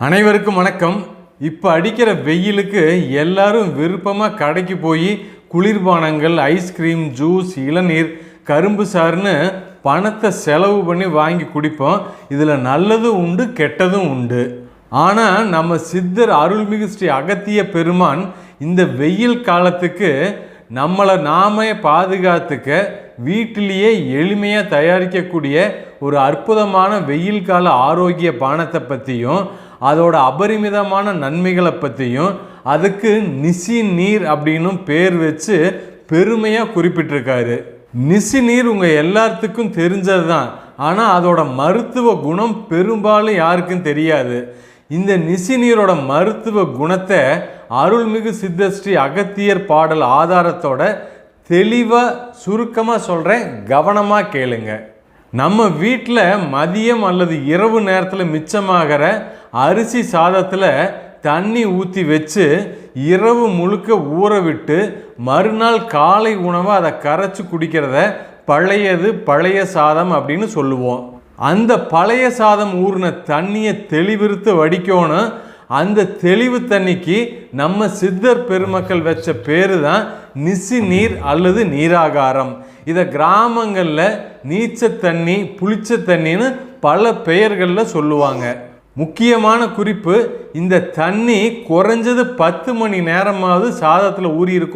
அனைவருக்கும் வணக்கம். இப்போ அடிக்கிற வெயிலுக்கு எல்லாரும் விருப்பமாக கடைக்கு போய் குளிர்பானங்கள் ஐஸ்கிரீம் ஜூஸ் இளநீர் கரும்பு சாறுன்னு பணத்தை செலவு பண்ணி வாங்கி குடிப்போம். இதில் நல்லதும் உண்டு கெட்டதும் உண்டு. ஆனால் நம்ம சித்தர் அருள்மிகு ஸ்ரீ அகத்திய பெருமான் இந்த வெயில் காலத்துக்கு நம்மளை நாமே பாதுகாத்துக்க வீட்டிலேயே எளிமையாக தயாரிக்கக்கூடிய ஒரு அற்புதமான வெயில் கால ஆரோக்கிய பானத்தை பற்றியும் அதோட அபரிமிதமான நன்மைகளை பற்றியும் அதுக்கு நிசி நீர் அப்படின்னும் பேர் வச்சு பெருமையாக குறிப்பிட்டிருக்காரு. நிசி நீர் உங்கள் எல்லாத்துக்கும் தெரிஞ்சது தான் ஆனால் அதோட மருத்துவ குணம் பெரும்பாலும் யாருக்கும் தெரியாது. இந்த நிசி நீரோட மருத்துவ குணத்தை அருள்மிகு சித்தஸ்ரீ அகத்தியர் பாடல் ஆதாரத்தோட தெளிவாக சுருக்கமாக சொல்கிறேன் கவனமாக கேளுங்கள் நம்ம வீட்டில் மதியம் அல்லது இரவு நேரத்தில் மிச்சமாகிற அரிசி சாதத்தில் தண்ணி ஊற்றி வச்சு இரவு முழுக்க ஊற விட்டு மறுநாள் காலை உணவை அதை கரைச்சி குடிக்கிறத பழையது பழைய சாதம் அப்படின்னு சொல்லுவோம். அந்த பழைய சாதம் ஊறின தண்ணியை தெளிவிருத்து வடிக்கணும். அந்த தெளிவு தண்ணிக்கு நம்ம சித்தர் பெருமக்கள் வச்ச பேரு தான் நிசி நீர் அல்லது நீராகாரம். இதை கிராமங்களில் நீச்ச தண்ணி புளிச்ச தண்ணின்னு பல பெயர்களில் சொல்லுவாங்க. முக்கியமான குறிப்பு இந்த தண்ணி குறைஞ்சது பத்து மணி நேரமாவது சாதத்தில் ஊறி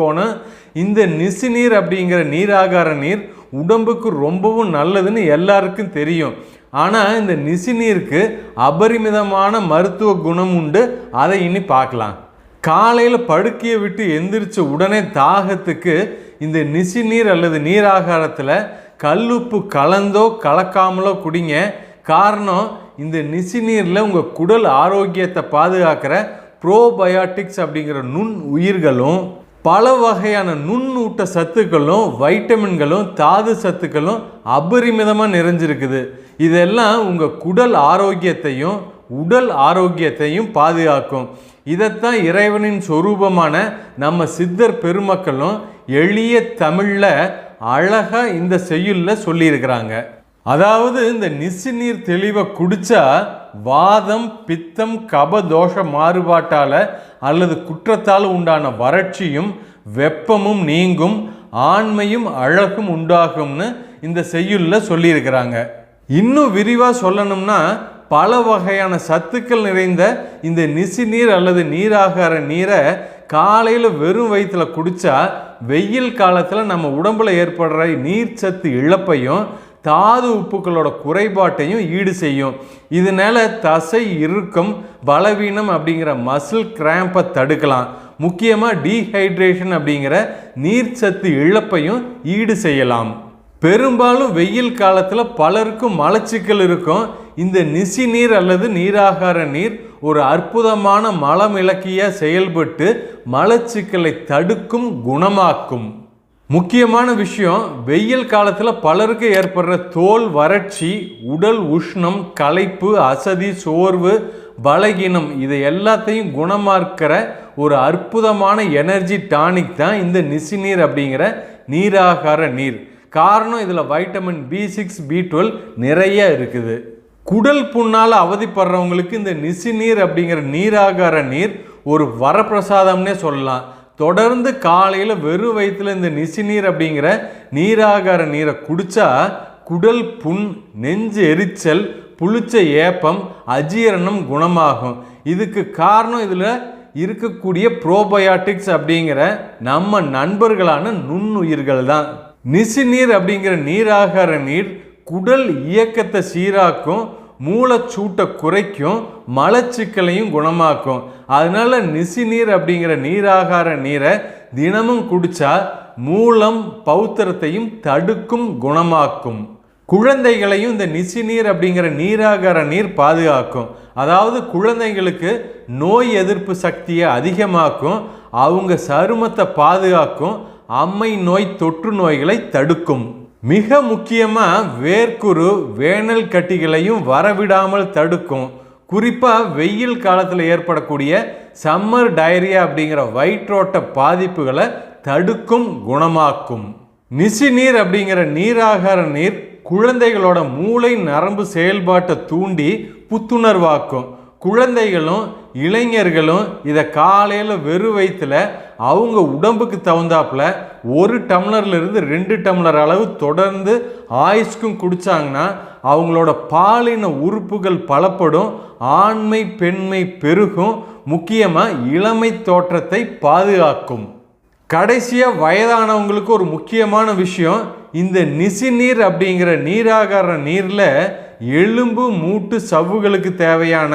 இந்த நிசி நீர் அப்படிங்கிற நீராகார நீர் உடம்புக்கு ரொம்பவும் நல்லதுன்னு எல்லாருக்கும் தெரியும். ஆனால் இந்த நிசிநீருக்கு அபரிமிதமான மருத்துவ குணம் உண்டு. அதை இனி பார்க்கலாம். காலையில் படுக்கையை விட்டு எந்திரிச்ச உடனே தாகத்துக்கு இந்த நிசி நீர் அல்லது நீராகாரத்தில் கல்லுப்பு கலந்தோ கலக்காமலோ குடிங்க. காரணம் இந்த நிசி நீரில் உங்கள் குடல் ஆரோக்கியத்தை பாதுகாக்கிற ப்ரோபயாட்டிக்ஸ் அப்படிங்கிற நுண் உயிர்களும் பல வகையான நுண்ணூட்ட சத்துக்களும் வைட்டமின்களும் தாது சத்துக்களும் அபரிமிதமாக நிறைஞ்சிருக்குது. இதெல்லாம் உங்கள் குடல் ஆரோக்கியத்தையும் உடல் ஆரோக்கியத்தையும் பாதுகாக்கும். இதைத்தான் இறைவனின் சொரூபமான நம்ம சித்தர் பெருமக்களும் எளிய தமிழில் அழகாக இந்த செய்யுளில் சொல்லியிருக்கிறாங்க. அதாவது இந்த நிசி நீர் தெளிவை குடித்தா வாதம் பித்தம் கபதோஷ மாறுபாட்டால் அல்லது குற்றத்தால் உண்டான வறட்சியும் வெப்பமும் நீங்கும் ஆண்மையும் அழகும் உண்டாகும்னு இந்த செய்யுளில் சொல்லியிருக்கிறாங்க. இன்னும் விரிவாக சொல்லணும்னா பல வகையான சத்துக்கள் நிறைந்த இந்த நிசி நீர் அல்லது நீராகார நீரை காலையில் வெறும் வயிற்றில் குடித்தா வெயில் காலத்தில் நம்ம உடம்புல ஏற்படுற நீர்ச்சத்து இழப்பையும் தாது உப்புக்களோட குறைபாட்டையும் ஈடு செய்யும். இதனால் தசை இறுக்கம் பலவீனம் அப்படிங்கிற மசில் கிராம்பை தடுக்கலாம். முக்கியமாக டீஹைட்ரேஷன் அப்படிங்கிற நீர்ச்சத்து இழப்பையும் ஈடு செய்யலாம். பெரும்பாலும் வெயில் காலத்தில் பலருக்கும் மலச்சிக்கல் இருக்கும். இந்த நிசி நீர் அல்லது நீராகார நீர் ஒரு அற்புதமான மலம் இலக்கிய செயல்பட்டு மலச்சிக்கலை தடுக்கும் குணமாக்கும். முக்கியமான விஷயம் வெயில் காலத்தில் பலருக்கு ஏற்படுற தோல் வறட்சி உடல் உஷ்ணம் களைப்பு அசதி சோர்வு பலகீனம் இது எல்லாத்தையும் குணமாக்குற ஒரு அற்புதமான எனர்ஜி டானிக் தான் இந்த நிசி நீர் அப்படிங்கிற நீராகார நீர். காரணம் இதில் vitamin B six B twelve நிறைய இருக்குது. குடல் புண்ணால் அவதிப்படுறவங்களுக்கு இந்த நிசி நீர் அப்படிங்கிற நீராகார நீர் ஒரு வரப்பிரசாதம்னே சொல்லலாம். தொடர்ந்து காலையில் வெறும் வயிற்றுல இந்த நிசி நீர் அப்படிங்கிற நீராகார நீரை குடித்தா குடல் புண் நெஞ்சு எரிச்சல் புளிச்ச ஏப்பம் அஜீரணம் குணமாகும். இதுக்கு காரணம் இதில் இருக்கக்கூடிய ப்ரோபயாட்டிக்ஸ் அப்படிங்கிற நம்ம நண்பர்களான நுண்ணுயிர்கள் தான். நிசி நீர் அப்படிங்கிற நீராகார நீர் குடல் இயக்கத்தை சீராக்கும் மூளைச்சூட்டை குறைக்கும் மலச்சிக்கலையும் குணமாக்கும். அதனால நிசி நீர் அப்படிங்கிற நீராகார நீரை தினமும் குடித்தா மூலம் பௌத்திரத்தையும் தடுக்கும் குணமாக்கும். குழந்தைகளையும் இந்த நிசி நீர் அப்படிங்கிற நீராகார நீர் பாதுகாக்கும். அதாவது குழந்தைங்களுக்கு நோய் எதிர்ப்பு சக்தியை அதிகமாக்கும் அவங்க சருமத்தை பாதுகாக்கும் அம்மை நோய் தொற்று நோய்களை தடுக்கும். மிக முக்கியமாக வேர்க்குரு வேனல் கட்டிகளையும் வரவிடாமல் தடுக்கும். குறிப்பாக வெயில் காலத்தில் ஏற்படக்கூடிய சம்மர் டயரியா அப்படிங்கிற வயிற்றோட்ட பாதிப்புகளை தடுக்கும் குணமாக்கும். நிசி நீர் அப்படிங்கிற நீராகார நீர் குழந்தைகளோட மூளை நரம்பு செயல்பாட்டை தூண்டி புத்துணர்வாக்கும். குழந்தைகளும் இளைஞர்களும் இதை காலையில் வெறு வயிற்றில் அவங்க உடம்புக்கு தகுந்தாப்புல ஒரு டம்ளர்லேருந்து ரெண்டு டம்ளர் அளவு தொடர்ந்து ஆயுஷ்க்கும் குடித்தாங்கன்னா அவங்களோட பாலின உறுப்புகள் பலப்படும் ஆண்மை பெண்மை பெருகும் முக்கியமாக இளமை தோற்றத்தை பாதுகாக்கும். கடைசியாக வயதானவங்களுக்கு ஒரு முக்கியமான விஷயம் இந்த நிசிநீர் அப்படிங்கிற நீராகார நீரில் எலும்பு மூட்டு சவ்வுகளுக்கு தேவையான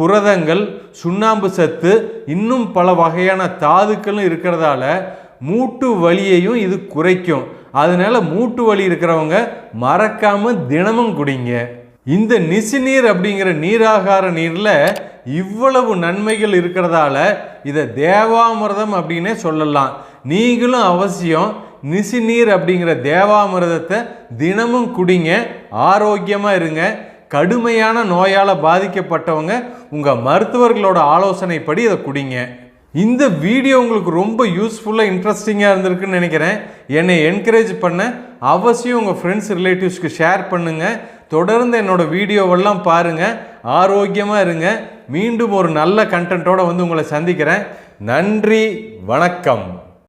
புரதங்கள் சுண்ணாம்பு சத்து இன்னும் பல வகையான தாதுக்களும் இருக்கிறதால மூட்டு வலியையும் இது குறைக்கும். அதனால மூட்டு வலி இருக்கிறவங்க மறக்காமல் தினமும் குடிங்க. இந்த நிசுநீர் அப்படிங்கிற நீராகார நீரில் இவ்வளவு நன்மைகள் இருக்கிறதால இதை தேவாமிரதம் அப்படின்னே சொல்லலாம். நீங்களும் அவசியம் நிசுநீர் அப்படிங்கிற தேவாமிரதத்தை தினமும் குடிங்க ஆரோக்கியமாக இருங்க. கடுமையான நோயால் பாதிக்கப்பட்டவங்க உங்கள் மருத்துவர்களோட ஆலோசனைப்படி இதை குடிங்க. இந்த வீடியோ உங்களுக்கு ரொம்ப யூஸ்ஃபுல்லாக இன்ட்ரெஸ்டிங்காக இருந்திருக்குன்னு நினைக்கிறேன். என்னை என்கரேஜ் பண்ண அவசியம் உங்கள் ஃப்ரெண்ட்ஸ் ரிலேட்டிவ்ஸ்க்கு ஷேர் பண்ணுங்கள் தொடர்ந்து என்னோட வீடியோவெல்லாம் பாருங்கள் ஆரோக்கியமாக இருங்க. மீண்டும் ஒரு நல்ல கண்டென்ட்டோடு வந்து உங்களை சந்திக்கிறேன். நன்றி வணக்கம்.